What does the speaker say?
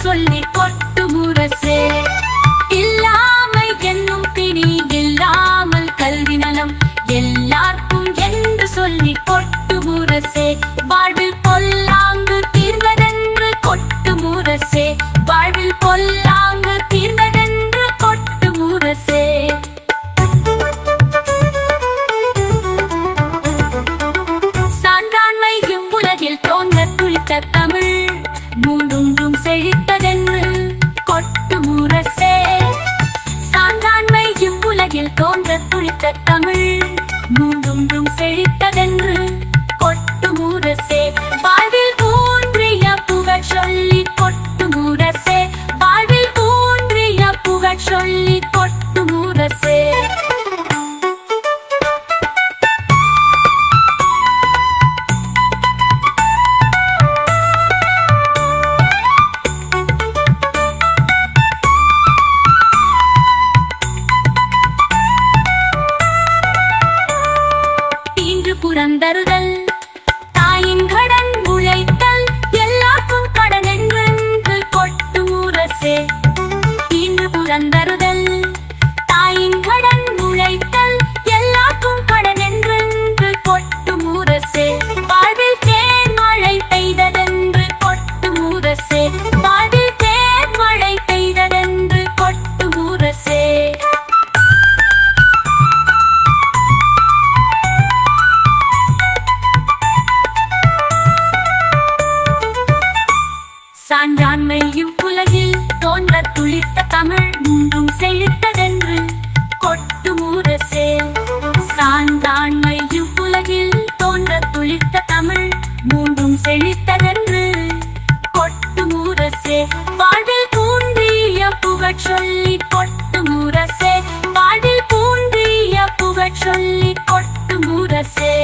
சொல்லி கொட்டு முரசே. இல்லாமை என்னும் திணி இல்லாமல் கல்வி நலம். எல்லாருக்கும் என்று சொல்லி கொட்டு முரசே. வாழ்வில் பொல்லாங்கு இவ்வுலகில் தோன்ற துளித்த தமிழ் மூன்றும் செழித்ததென்று புறந்தருதல். தாயின் கடன் உழைத்தல். எல்லாருக்கும் கடன் என்று கொட்டு முரசே இன்று புறந்தருதல். தாயின் கடன் சான்றாண்மையும் இவ்வுலகில் தோன்ற துளித்த தமிழ் மூன்றும் செழித்ததென்று கொட்டு முரசே சான்றாண்மையும் இவ்வுலகில் தோன்ற துளித்த தமிழ் மூன்றும் செழித்ததென்று கொட்டு மூரசே வாழ்வில் பூன்றிய புகழ் சொல்லி கொட்டு மூரசே வாழ்வில் பூன்றிய புகழ் சொல்லி கொட்டு மூரசே